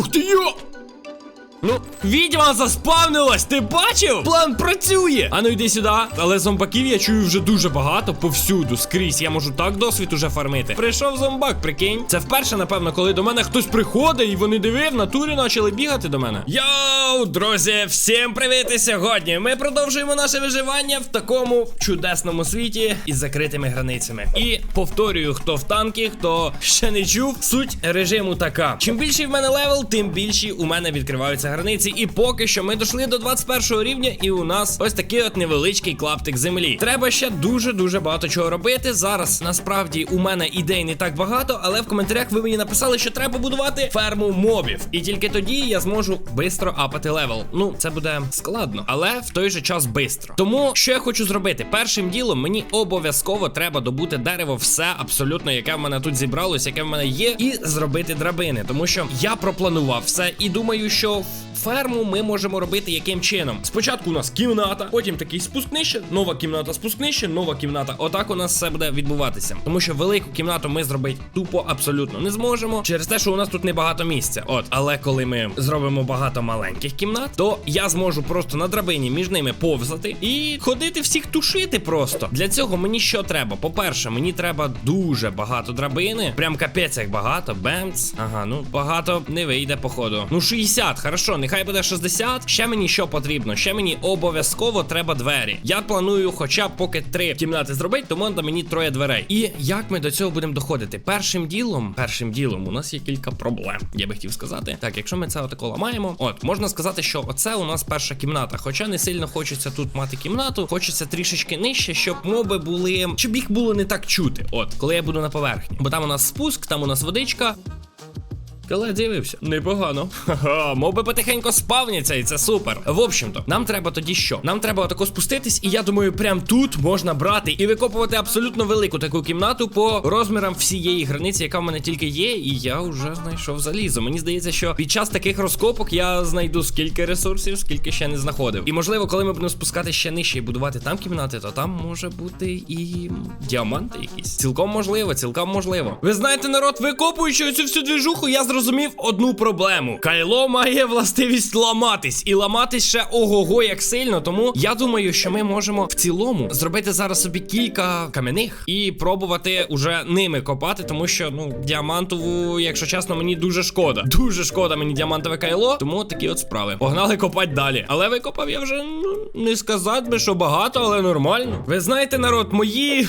Ух ти йо! Ну, відьма заспавнилась, ти бачив? План працює! Ану йди сюди. Але зомбаків я чую вже дуже багато, повсюду, скрізь. Я можу так досвід уже фармити. Прийшов зомбак, прикинь. Це вперше, напевно, коли до мене хтось приходить, і вони диви, в натурі почали бігати до мене. Йоу, друзі, всім привіт! І сьогодні ми продовжуємо наше виживання в такому чудесному світі із закритими границями. І повторюю, хто в танки, хто ще не чув, суть режиму така. Чим більший в мене левел, тим більші у мене відкриваються границі. І поки що ми дійшли до 21 рівня, і у нас ось такий от невеличкий клаптик землі. Треба ще дуже дуже багато чого робити. Зараз насправді у мене ідей не так багато, але в коментарях ви мені написали, що треба будувати ферму мобів. І тільки тоді я зможу швидко апати левел. Ну, це буде складно, але в той же час швидко. Тому що я хочу зробити? Першим ділом мені обов'язково треба добути дерево, все абсолютно, яке в мене тут зібралось, яке в мене є, і зробити драбини. Тому що я пропланував все і думаю, що ферму ми можемо робити яким чином. Спочатку у нас кімната, потім такий спуск нижче, нова кімната, спуск нижче, нова кімната. Отак у нас все буде відбуватися. Тому що велику кімнату ми зробити тупо абсолютно не зможемо. Через те, що у нас тут небагато місця. От, але коли ми зробимо багато маленьких кімнат, то я зможу просто на драбині між ними повзати і ходити всіх тушити просто. Для цього мені що треба? По-перше, мені треба дуже багато драбини. Прям капець як багато. Бемц. Ага, ну багато не вийде, походу. Ну, 60, хорошо, нехай буде 60. Ще мені що потрібно? Ще мені обов'язково треба двері. Я планую, хоча б поки три кімнати зробити, тому на мені троє дверей. І як ми до цього будемо доходити? Першим ділом, першим ділом, у нас є кілька проблем. Я би хотів сказати. Так, якщо ми це отако ламаємо, от можна сказати, що оце у нас перша кімната. Хоча не сильно хочеться тут мати кімнату, хочеться трішечки нижче, щоб моби були, щоб їх було не так чути. От, коли я буду на поверхні. Бо там у нас спуск, там у нас водичка. Скелет з'явився. Непогано. Ха-ха, моби потихеньку спавняться, і це супер. В общем-то, нам треба тоді що? Нам треба отако спуститись, і я думаю, прям тут можна брати і викопувати абсолютно велику таку кімнату по розмірам всієї границі, яка в мене тільки є, і я вже знайшов залізо. Мені здається, що під час таких розкопок я знайду скільки ресурсів, скільки ще не знаходив. І можливо, коли ми будемо спускати ще нижче і будувати там кімнати, то там може бути і діаманти якісь. Цілком можливо, цілком можливо. Ви знаєте, народ, викопуючи цю всю двіжуху, я зрозумів одну проблему. Кайло має властивість ламатись, і ламатись ще ого-го як сильно. Тому я думаю, що ми можемо в цілому зробити зараз собі кілька кам'яних і пробувати уже ними копати, тому що ну діамантову, якщо чесно, мені дуже шкода. Дуже шкода мені діамантове кайло. Тому такі от справи. Погнали копати далі. Але викопав я вже ну, не сказати би, що багато, але нормально. Ви знаєте, народ, мої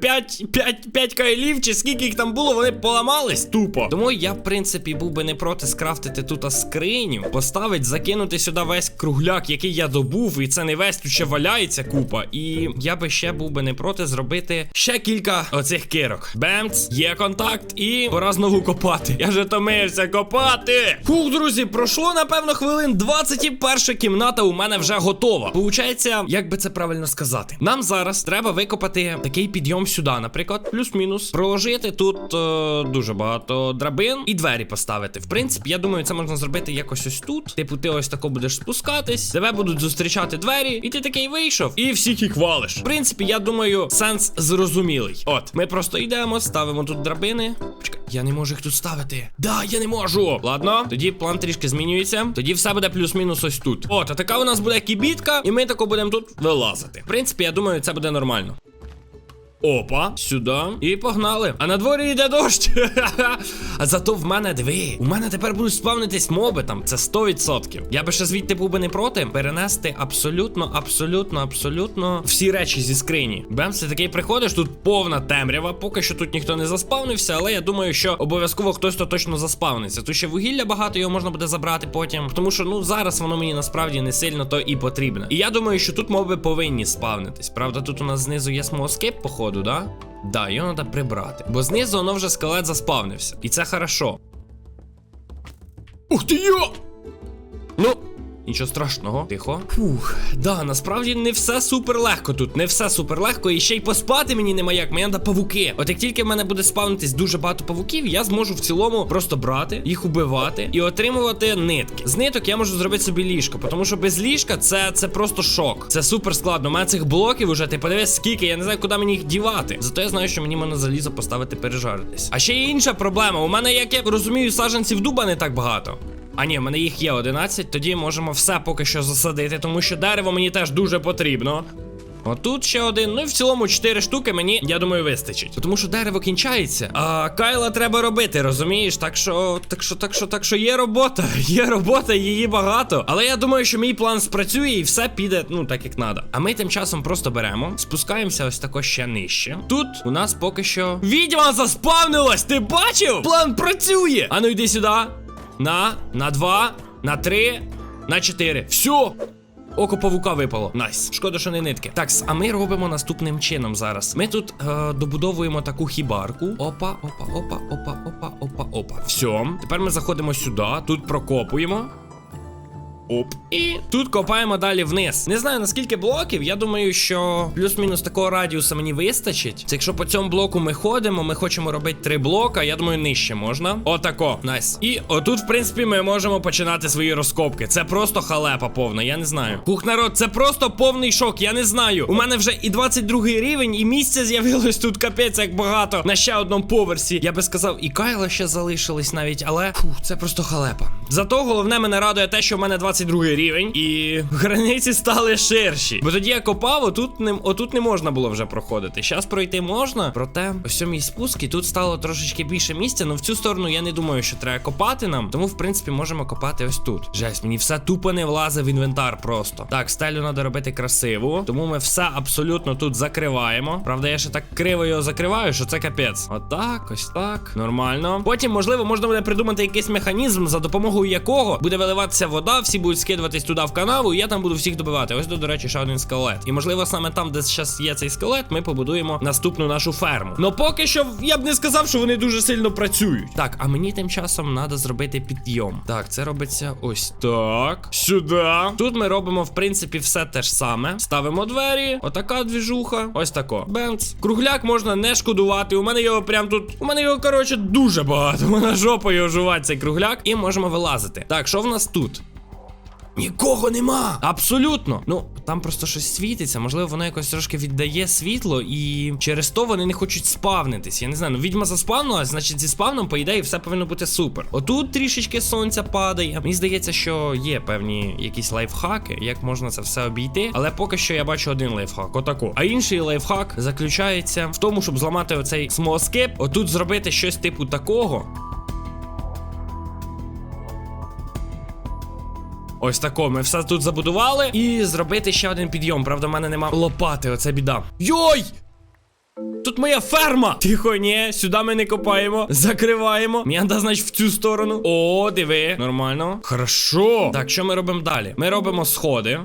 5, 5, 5 кайлів, чи скільки їх там було, вони поламались тупо. Тому я, в принципі, був би не проти скрафтити тут скриню, поставити, закинути сюди весь кругляк, який я добув, і це не весь тут ще валяється купа. І я би ще був би не проти зробити ще кілька оцих кирок. Бемц, є контакт, і пора знову копати. Я вже томився копати. Фух, друзі, пройшло напевно хвилин 20 і перша кімната у мене вже готова. Получається, як би це правильно сказати. Нам зараз треба викопати такий підйом сюди, наприклад, плюс-мінус. Проложити тут е, дуже багато драбин і двері поставити. В принципі, я думаю, це можна зробити якось ось тут. Типу, ти ось тако будеш спускатись, тебе будуть зустрічати двері, і ти такий вийшов, і всіх їх валиш. В принципі, я думаю, сенс зрозумілий. От, ми просто йдемо, ставимо тут драбини. Почекай, я не можу їх тут ставити. Да, я не можу. Ладно, тоді план трішки змінюється. Тоді все буде плюс-мінус ось тут. От, а така у нас буде кібітка, і ми тако будемо тут вилазити. В принципі, я думаю, це буде нормально. Опа, сюди. І погнали. А на дворі йде дощ. а зато в мене диви. У мене тепер будуть спавнитись моби там. Це 100%. Я би ще звідти був би не проти перенести абсолютно, абсолютно, абсолютно всі речі зі скрині. Бемс, ти такий приходиш, тут повна темрява. Поки що тут ніхто не заспавнився, але я думаю, що обов'язково хтось то точно заспавниться. Тут ще вугілля багато, його можна буде забрати потім. Тому що ну зараз воно мені насправді не сильно то і потрібно. І я думаю, що тут моби повинні спавнитись. Правда, тут у нас знизу є смоскип, походу, да? Да, його треба прибрати. Бо знизу воно вже скелет заспавнився. І це хорошо. Ух ти йо! Ну. Нічого страшного, тихо. Фух, да, насправді не все супер легко тут. Не все супер легко. І ще й поспати мені нема як. Мені треба павуки. От як тільки в мене буде спавнитись дуже багато павуків, я зможу в цілому просто брати, їх убивати і отримувати нитки. З ниток я можу зробити собі ліжко, тому що без ліжка це, це просто шок. Це супер складно. У мене цих блоків уже, ти подивись, скільки, я не знаю, куди мені їх дівати. Зато я знаю, що мені можна залізо поставити пережаритись. А ще є інша проблема. У мене, як я розумію, саджанців дуба не так багато. А ні, в мене їх є 11, тоді можемо все поки що засадити, тому що дерево мені теж дуже потрібно. Отут ще один. Ну і в цілому 4 штуки мені, я думаю, вистачить. Тому що дерево кінчається. А Кайла треба робити, розумієш? Так що, так що, так що, так що є робота. Є робота, її багато. Але я думаю, що мій план спрацює і все піде, ну так як треба. А ми тим часом просто беремо, спускаємося ось тако ще нижче. Тут у нас поки що. Відьма заспавнилась! Ти бачив? План працює! Ану йди сюди. На, на два, на три, на чотири. Все! Око павука випало. Найс. Шкода, що не нитки. Так, а ми робимо наступним чином зараз. Ми тут е, добудовуємо таку хібарку. Опа, опа, опа, опа, опа, опа, опа. Все. Тепер ми заходимо сюди, тут прокопуємо. Оп. І тут копаємо далі вниз. Не знаю наскільки блоків. Я думаю, що плюс-мінус такого радіуса мені вистачить. Це якщо по цьому блоку ми ходимо, ми хочемо робити три блока. Я думаю, нижче можна. Отако. Найс. І отут, в принципі, ми можемо починати свої розкопки. Це просто халепа повна, я не знаю. Хух, народ, це просто повний шок. Я не знаю. У мене вже і 22 рівень, і місця з'явилось тут капець як багато на ще одному поверсі. Я би сказав, і Кайла ще залишились навіть, але фух, це просто халепа. Зато головне мене радує те, що в мене 22 рівень, і границі стали ширші. Бо тоді я копав, отут не, отут не можна було вже проходити. Щас пройти можна, проте ось цьому мій спуск, тут стало трошечки більше місця. Ну в цю сторону я не думаю, що треба копати нам. Тому, в принципі, можемо копати ось тут. Жесть, мені все тупо не влазить в інвентар просто. Так, стелю треба робити красиво. Тому ми все абсолютно тут закриваємо. Правда, я ще так криво його закриваю, що це капець. Отак, ось так. Нормально. Потім, можливо, можна буде придумати якийсь механізм, за допомогою якого буде виливатися вода, всі будуть скидуватись туди в канаву, і я там буду всіх добивати. Ось, до речі, ще один скелет. І можливо, саме там, де зараз є цей скелет, ми побудуємо наступну нашу ферму. Ну поки що я б не сказав, що вони дуже сильно працюють. Так, а мені тим часом треба зробити підйом. Так, це робиться ось так. Сюди. Тут ми робимо, в принципі, все те ж саме. Ставимо двері, отака двіжуха. Ось тако. Бенц. Кругляк можна не шкодувати. У мене його прям тут. У мене його, коротше, дуже багато. Вона жопою оживать цей кругляк. І можемо вилазити. Так, що в нас тут? Нікого нема! Абсолютно. Ну, там просто щось світиться, можливо, воно якось трошки віддає світло, і через то вони не хочуть спавнитись. Я не знаю, ну відьма заспавнилась, значить зі спавном, по ідеї, все повинно бути супер. Отут трішечки сонця падає. Мені здається, що є певні якісь лайфхаки, як можна це все обійти. Але поки що я бачу один лайфхак, отако. А інший лайфхак заключається в тому, щоб зламати оцей смоскип, отут зробити щось типу такого. Ось тако, ми все тут забудували. І зробити ще один підйом. Правда, в мене нема лопати, оце біда. Йой! Тут моя ферма! Тихо, ні, сюди ми не копаємо. Закриваємо. М'янда, значить, в цю сторону. О, диви. Нормально. Хорошо. Так, що ми робимо далі? Ми робимо сходи.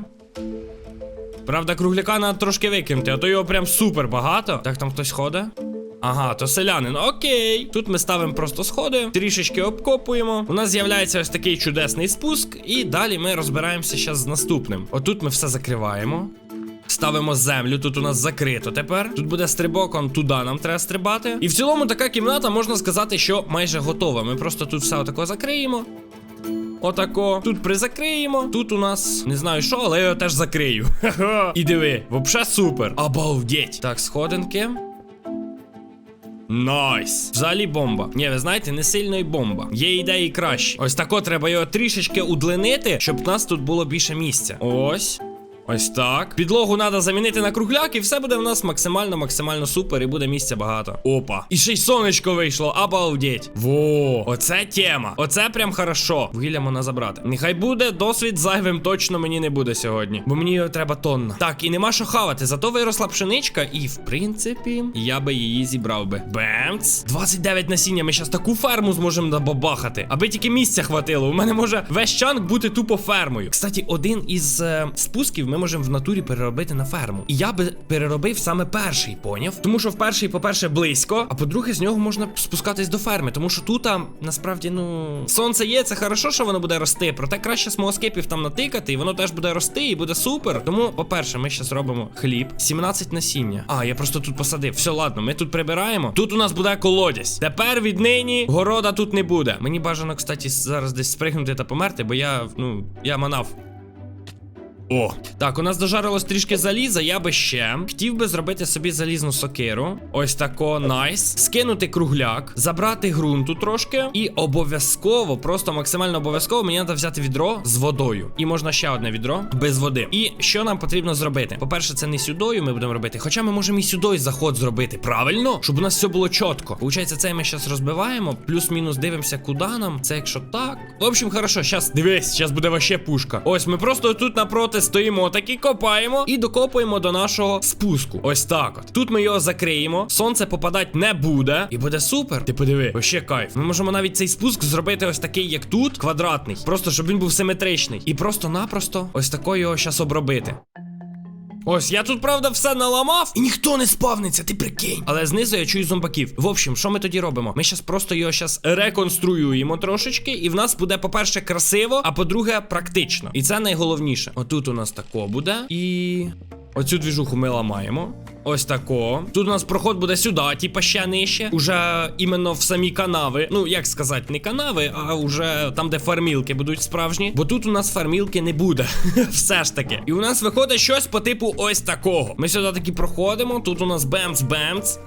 Правда, кругляка треба трошки викинути, а то його прям супер багато. Так, там хтось ходить. Ага, то селянин. Окей. Тут ми ставимо просто сходи, трішечки обкопуємо. У нас з'являється ось такий чудесний спуск, і далі ми розбираємося зараз з наступним. Отут ми все закриваємо. Ставимо землю, тут у нас закрито тепер. Тут буде стрибок, он туди нам треба стрибати. І в цілому така кімната, можна сказати, що майже готова. Ми просто тут все отако закриємо. Отако. Тут призакриємо. Тут у нас не знаю що, але я його теж закрию. І диви, вообще супер. Обалдеть. Так, сходинки. Найс. Взагалі бомба. Ні, ви знаєте, не сильно і бомба. Є ідеї кращі. Ось тако треба його трішечки удлинити, щоб у нас тут було більше місця. Ось. Ось так. Підлогу треба замінити на кругляк, і все буде в нас максимально, максимально супер, і буде місця багато. Опа. І ще й сонечко вийшло, обалдеть. Во, оце тема. Оце прям хорошо. Вугілля можна забрати. Нехай буде досвід зайвим точно мені не буде сьогодні. Бо мені його треба тонна. Так, і нема що хавати. Зато виросла пшеничка, і в принципі, я би її зібрав би. Бемц. 29 насіння. Ми зараз таку ферму зможемо набабахати. Аби тільки місця хватило. У мене може весь чанк бути тупо фермою. Кстати, один із е, спусків ми можемо в натурі переробити на ферму. І я би переробив саме перший, поняв? Тому що в перший, по-перше, близько, а по-друге, з нього можна спускатись до ферми. Тому що тут, насправді, ну, сонце є, це хорошо, що воно буде рости. Проте краще смолоскипів там натикати, і воно теж буде рости, і буде супер. Тому, по-перше, ми ще зробимо хліб. 17 насіння. А, я просто тут посадив. Все, ладно, ми тут прибираємо. Тут у нас буде колодязь. Тепер віднині города тут не буде. Мені бажано, кстати, зараз десь спригнути та померти, бо я, ну, я манав. О, так, у нас дожарилось трішки заліза. Я би ще хотів би зробити собі залізну сокиру. Ось тако, найс. Скинути кругляк, забрати ґрунту трошки. І обов'язково, просто максимально обов'язково, мені треба взяти відро з водою. І можна ще одне відро без води. І що нам потрібно зробити? По-перше, це не сюдою ми будемо робити. Хоча ми можемо і сюдою заход зробити. Правильно? Щоб у нас все було чітко. Получається, це ми зараз розбиваємо. Плюс-мінус дивимося, куди нам. Це якщо так. В общем, хорошо, зараз дивись, зараз буде ваще пушка. Ось ми просто тут напроти стоїмо, такі копаємо і докопуємо до нашого спуску. Ось так от. Тут ми його закриємо. Сонце попадати не буде. І буде супер. Ти подиви, вообще кайф. Ми можемо навіть цей спуск зробити ось такий, як тут, квадратний. Просто щоб він був симетричний. І просто-напросто ось такою його зараз обробити. Ось, я тут, правда, все наламав, і ніхто не спавниться, ти прикинь. Але знизу я чую зомбаків. В общем, що ми тоді робимо? Ми зараз просто його щас реконструюємо трошечки, і в нас буде, по-перше, красиво, а по-друге, практично. І це найголовніше. Отут у нас тако буде. І. Оцю двіжуху ми ламаємо. Ось тако. Тут у нас проход буде сюди, типа ще нижче. Уже іменно в самі канави. Ну, як сказати, не канави, а вже там, де фармілки будуть справжні. Бо тут у нас фармілки не буде. Все ж таки. І у нас виходить щось по типу ось такого. Ми сюди таки проходимо. Тут у нас бемц-бемц.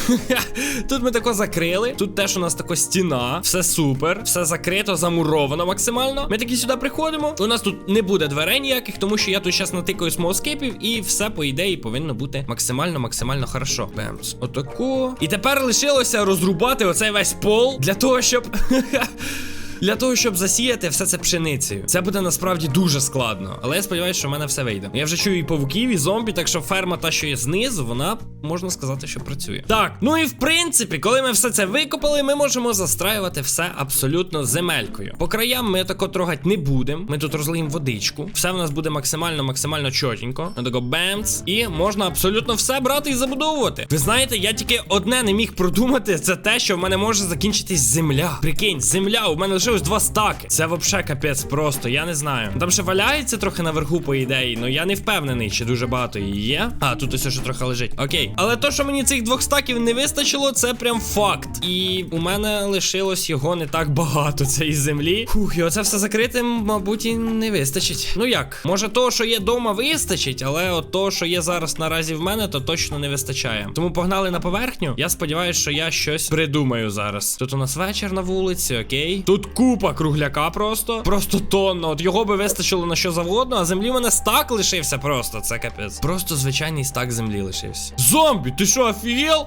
Тут ми тако закрили. Тут теж у нас тако стіна. Все супер. Все закрито, замуровано максимально. Ми такі сюди приходимо. У нас тут не буде дверей ніяких, тому що я тут зараз натикаю смолскейпів, і все, по ідеї, повинно бути максимально, максимально хорошо. Бемс. Отако. І тепер лишилося розрубати оцей весь пол для того, щоб. Для того, щоб засіяти все це пшеницею. Це буде насправді дуже складно. Але я сподіваюся, що в мене все вийде. Я вже чую і павуків, і зомбі, так що ферма, та, що є знизу, вона можна сказати, що працює. Так, ну і в принципі, коли ми все це викопали, ми можемо застраювати все абсолютно земелькою. По краям ми тако трогати не будемо. Ми тут розлиємо водичку. Все в нас буде максимально, максимально чотенько. Отако бемц. І можна абсолютно все брати і забудовувати. Ви знаєте, я тільки одне не міг продумати, це те, що в мене може закінчитись земля. Прикинь, земля, у мене лишилось два стаки. Це вообще капець просто, я не знаю. Там ще валяється трохи наверху, по ідеї, але я не впевнений, чи дуже багато її є. А, тут ось ще трохи лежить. Окей. Але то, що мені цих двох стаків не вистачило, це прям факт. І у мене лишилось його не так багато, цієї землі. Фух, і оце все закрити, мабуть, і не вистачить. Ну як? Може, того, що є вдома, вистачить, але от того, що є зараз наразі в мене, то точно не вистачає. Тому погнали на поверхню. Я сподіваюся, що я щось придумаю зараз. Тут у нас вечір на вулиці, окей. Тут купа кругляка просто. Просто тонна. От його би вистачило на що завгодно, а землі в мене стак лишився просто. Це капець. Просто звичайний стак землі лишився. Зомбі, ти що, офігел?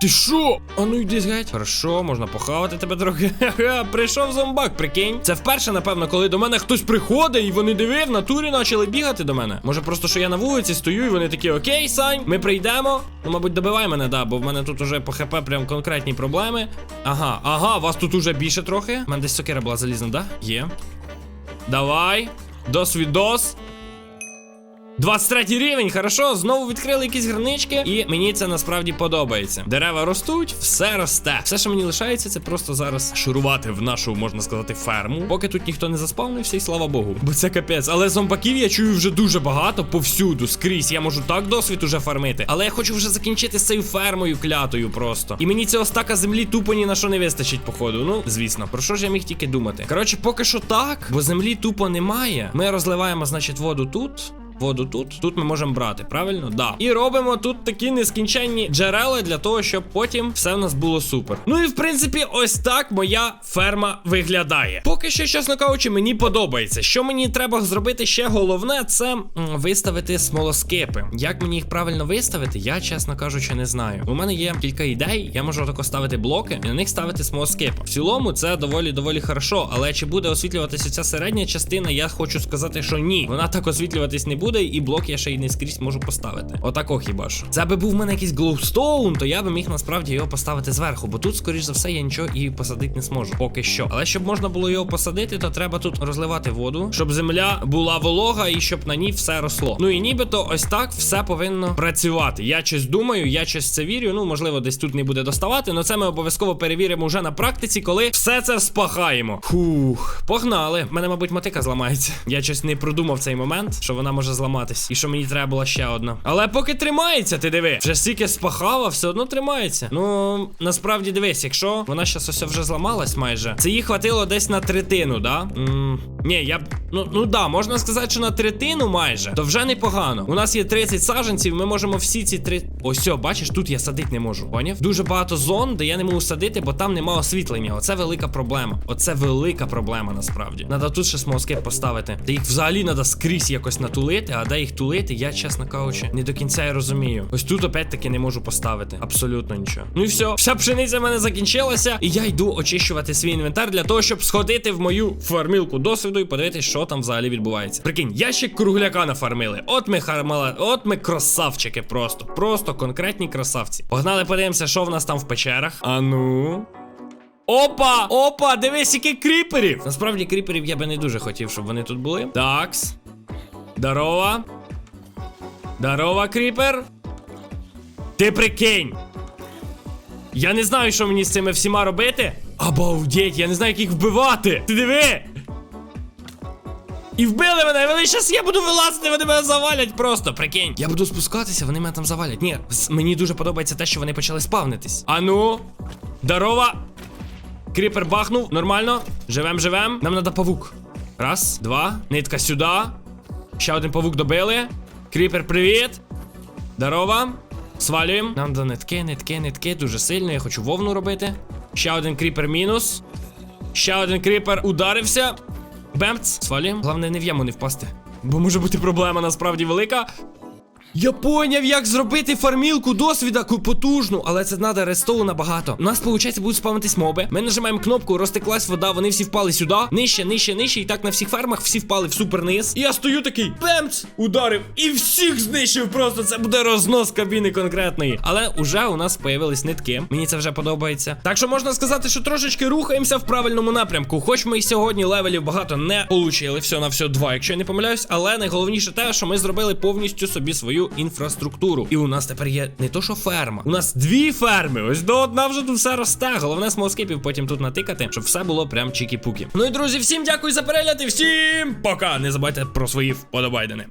Ти що? А ну йди геть. Хорошо, можна похавати тебе трохи. Прийшов зомбак, прикинь. Це вперше, напевно, коли до мене хтось приходить і вони диви, в натурі почали бігати до мене. Може, просто що я на вулиці стою, і вони такі, окей, Сань, ми прийдемо. Ну, мабуть, добивай мене, да, бо в мене тут уже по ХП прям конкретні проблеми. Ага, ага, вас тут уже більше трохи. У мене десь сокира була залізна, да? Є. Давай. Досвідос. 23 рівень, хорошо, знову відкрили якісь гранички, і мені це насправді подобається. Дерева ростуть, все росте. Все, що мені лишається, це просто зараз шурувати в нашу, можна сказати, ферму. Поки тут ніхто не заспавнився, і слава Богу. Бо це капець. Але зомбаків я чую вже дуже багато повсюду, скрізь. Я можу так досвід уже фармити. Але я хочу вже закінчити з цією фермою клятою просто. І мені цього стака землі тупо ні на що не вистачить, походу. Ну, звісно, про що ж я міг тільки думати? Коротше, поки що так, бо землі тупо немає. Ми розливаємо, значить, воду тут. Воду тут, тут ми можемо брати, правильно? Да. І робимо тут такі нескінченні джерела для того, щоб потім все в нас було супер. Ну і в принципі, ось так моя ферма виглядає. Поки що, чесно кажучи, мені подобається. Що мені треба зробити ще головне, це виставити смолоскипи. Як мені їх правильно виставити, я чесно кажучи, не знаю. У мене є кілька ідей. Я можу тако ставити блоки і на них ставити смолоскипи. В цілому це доволі доволі хорошо. Але чи буде освітлюватися ця середня частина, я хочу сказати, що ні. Вона так освітлюватись не буде, і блок я ще й не скрізь можу поставити. Отако хіба що. Це би був в мене якийсь глоустоун, то я би міг насправді його поставити зверху, бо тут, скоріш за все, я нічого і посадити не зможу. Поки що. Але щоб можна було його посадити, то треба тут розливати воду, щоб земля була волога і щоб на ній все росло. Ну і нібито ось так все повинно працювати. Я щось думаю, я щось це вірю. Ну, можливо, десь тут не буде доставати, але це ми обов'язково перевіримо вже на практиці, коли все це спахаємо. Фух, погнали. Мене, мабуть, мотика зламається. Я щось не продумав цей момент, що вона може зламатись, і що мені треба була ще одна. Але поки тримається, ти диви, вже стільки спахала, все одно тримається. Ну насправді дивись, якщо вона щас ось вже зламалась майже, це їй хватило десь на третину, да? М Ні, я б. Ну, ну да, можна сказати, що на третину майже, то вже непогано. У нас є 30 саджанців, ми можемо всі ці три. Ось, бачиш, тут я садити не можу. Поняв? Дуже багато зон, де я не можу садити, бо там нема освітлення. Оце велика проблема. Оце велика проблема насправді. Надо тут ще смоскип поставити. Де їх взагалі треба скрізь якось натулити, а де їх тулити, я, чесно кажучи, не до кінця я розумію. Ось тут опять-таки не можу поставити. Абсолютно нічого. Ну і все. Вся пшениця в мене закінчилася, і я йду очищувати свій інвентар для того, щоб сходити в мою фармілку досвіду і подивитися, що там взагалі відбувається. Прикинь, ящик кругляка нафармили. От ми хармала, от ми красавчики просто. Просто конкретні красавці. Погнали, подивимося, що в нас там в печерах. А ну. Опа! Опа! Дивись, яких кріперів! Насправді кріперів я би не дуже хотів, щоб вони тут були. Такс. Здорово. Здорово, кріпер. Ти прикинь. Я не знаю, що мені з цими всіма робити. Обалдеть, я не знаю, як їх вбивати. Ти диви! І вбили мене, вони щас я буду вилазити, вони мене завалять просто, прикинь. Я буду спускатися, вони мене там завалять. Ні, мені дуже подобається те, що вони почали спавнитись. Ану, здорово. Кріпер бахнув, нормально. Живем, живем. Нам треба павук. Раз, два, нитка сюди. Ще один павук добили. Кріпер, привіт. Здорово. Свалюємо. Нам до нитки, нитки, нитки. Дуже сильно. Я хочу вовну робити. Ще один кріпер мінус. Ще один кріпер ударився. Бемц. Свалюємо. Головне, не в яму не впасти. Бо може бути проблема насправді велика. Я поняв, як зробити фармілку досвіда потужну, але це треба рестоу набагато. У нас, виходить, будуть спавнитись моби. Ми нажимаємо кнопку, розтеклась вода, вони всі впали сюди. Нижче, нижче, нижче. І так на всіх фермах всі впали в суперниз. І я стою такий, бемц, ударив, і всіх знищив. Просто це буде рознос кабіни конкретної. Але уже у нас появились нитки. Мені це вже подобається. Так що можна сказати, що трошечки рухаємося в правильному напрямку. Хоч ми й сьогодні левелів багато не получили, все на все два, якщо я не помиляюсь. Але найголовніше те, що ми зробили повністю собі свою інфраструктуру. І у нас тепер є не то, що ферма. У нас дві ферми. Ось до одна вже тут все росте. Головне смоскипів потім тут натикати, щоб все було прям чікі-пукі. Ну і друзі, всім дякую за перегляд і всім пока. Не забувайте про свої вподобайдени.